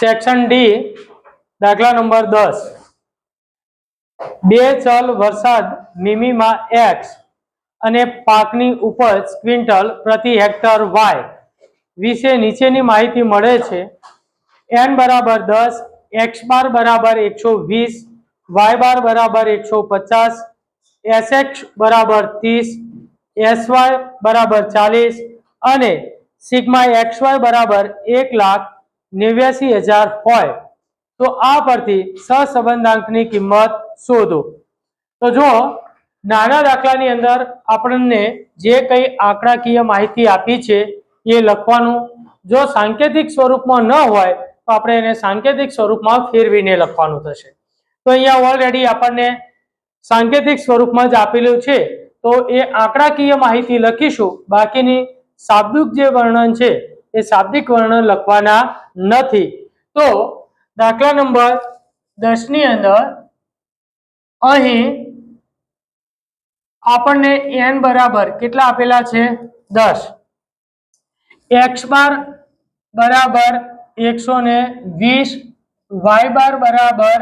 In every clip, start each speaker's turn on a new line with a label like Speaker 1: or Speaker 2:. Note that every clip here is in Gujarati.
Speaker 1: સેક્શન ડી દાખલા નંબર દસ. બે ચલ વરસાદ મિમીમાં એક્સ અને પાકની ઉપજ ક્વિન્ટલ પ્રતિ હેક્ટર વાય વિશે નીચેની માહિતી મળે છે. એન બરાબર દસ એક્સ બાર બરાબર એકસો વીસ વાય બાર બરાબર એકસો પચાસ એસ એક્સ બરાબર ત્રીસ એસ વાય બરાબર ચાલીસ અને સિગ્મા એક્સ વાય બરાબર એક લાખ નેવ્યાસી હજાર હોય, તો આ પરથી સહસંબંધાંકની કિંમત શોધો. તો જો નાના દાખલાની અંદર આપણને જે કંઈ આંકડાકીય માહિતી આપી છે એ લખવાનું. જો સાંકેતિક સ્વરૂપમાં ન હોય, તો આપણે એને સાંકેતિક સ્વરૂપમાં ફેરવીને લખવાનું થશે. તો અહીંયા ઓલરેડી આપણને સાંકેતિક સ્વરૂપમાં જ આપેલું છે. તો એ આંકડાકીય માહિતી લખીશું. બાકીની શાબ્દિક જે વર્ણન છે એ શાબ્દિક વર્ણન લખવાના નથી. તો દાખલા નંબર દસની અંદર અહીં આપણને એન બરાબર કેટલા આપેલા છે? દસ. એક્સ બાર બરાબર એકસો ને વીસ વાય બાર બરાબર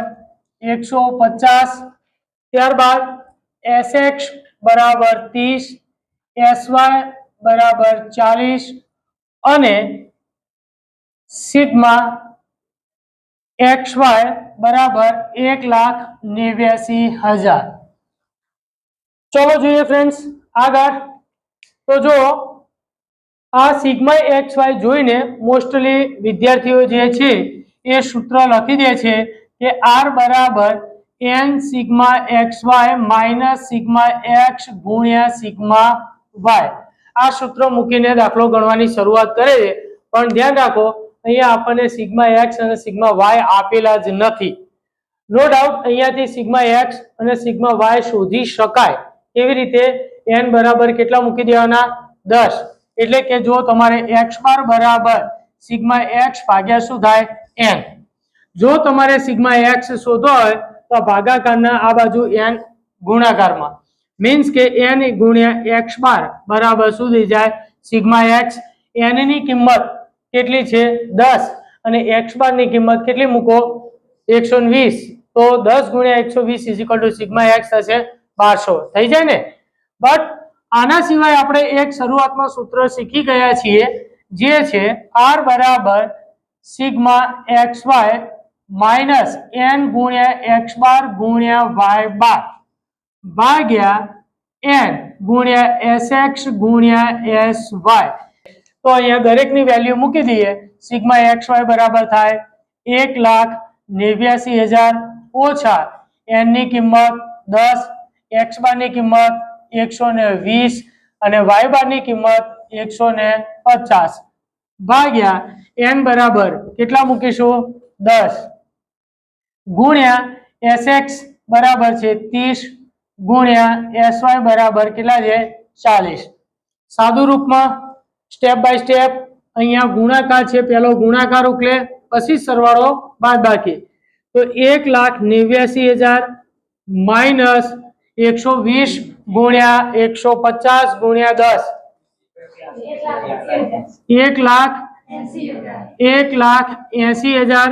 Speaker 1: એકસો પચાસ, ત્યારબાદ એસ એક્સ બરાબર ત્રીસ એસ વાય બરાબર ચાલીસ અને સિગ્મા એક્સ વાય બરાબર એક લાખ નેવ્યાસી હજાર. ચલો જોઈએ ફ્રેન્ડ્સ, આગળ. તો જો, આ સિગ્મા એક્સ વાય જોઈને મોસ્ટલી વિદ્યાર્થીઓ જે છે, એ સૂત્ર લખી દે છે કે આર બરાબર N sigma X Y minus sigma X ગુણ્યા સિગ્મા વાય. આ સૂત્ર મૂકીને દાખલો ગણવાની શરૂઆત કરે છે. પણ ધ્યાન રાખો, અહીંયા આપણને સિગ્મા એક્સ અને સિગ્મા વાય આપેલા જ નથી. નો ડાઉટ, અહીંયાથી સિગ્મા એક્સ અને સિગ્મા વાય શોધી શકાય. કેવી રીતે એન બરાબર કેટલા મૂકી દેવાના? દસ. એટલે કે જો તમારે એક્સ બાર બરાબર સિગ્મા એક્સ ભાગ્યા શું થાય? એન. જો તમારે સિગ્મા એક્સ શોધો હોય, તો ભાગાકારના આ બાજુ એન ગુણાકારમાં. મીન્સ કે એન ગુણ્યા એક્સ બાર બરાબર સુધી જાય? સિગ્મા એક્સ એનની કિંમત કેટલી છે? દસ. અને એક્સ બારની કિંમત કેટલી મૂકો? એકસો વીસ. તો દસ ગુણ્યા એકસો વીસ ઇઝ ઇક્વલ ટુ એક્સ થશે બારસો. થઈ જાય ને? બટ આના સિવાય આપણે એક શરૂઆતમાં સૂત્ર શીખી ગયા છીએ, જે છે આર બરાબર sigma X Y minus N ગુણ્યા એક્સ બાર ગુણ્યા વાય બાર. ભાગ્યા એન ગુણ્યા એસ એક્સ ગુણ્યા એસ વાય. તો અહીંયા દરેકની વેલ્યુ મૂકી દઈએ. સિગ્મા એક્સ વાય બરાબર થાય એક લાખ નેવ્યાસી હજાર ઓછા એનની કિંમત દસ, એક્સ બારની કિંમત એકસો ને વીસ અને વાય બારની કિંમત એકસો ને પચાસ. ભાગ્યા એન બરાબર કેટલા મૂકીશું? દસ. ગુણ્યા એસ એક્સ બરાબર છે ત્રીસ ગુણ્યા એસ વાય બરાબર કેટલા છે? ચાલીસ. સાદું રૂપમાં સ્ટેપ બાય સ્ટેપ અહીંયા ગુણાકાર છે પેલો ગુણાકાર ઉકલે પછી સરવાળો બાદ બાકી. તો એક લાખ નેવ્યાસી હજાર માઇનસ એકસો વીસ ગુણ્યા એકસો પચાસ ગુણ્યા દસ. એક લાખ એક લાખ એસી હજાર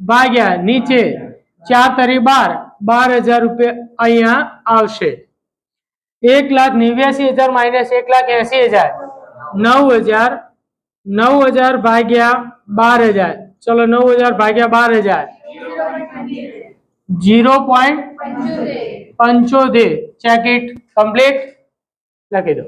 Speaker 1: ભાગ્યા નીચે. ચાર તરી બાર. બાર હજાર રૂપિયા અહીંયા આવશે. એક લાખ નેવ્યાસી હજાર માઇનસ એક લાખ એસી હજાર. નવ હજાર નવ હજાર ભાગ્યા બાર હજાર. ચલો નવ હજાર ભાગ્યા બાર હજાર. જીરો પોઈન્ટ પંચોતેર. ચેક ઇટ કમ્પ્લીટ લખી દો.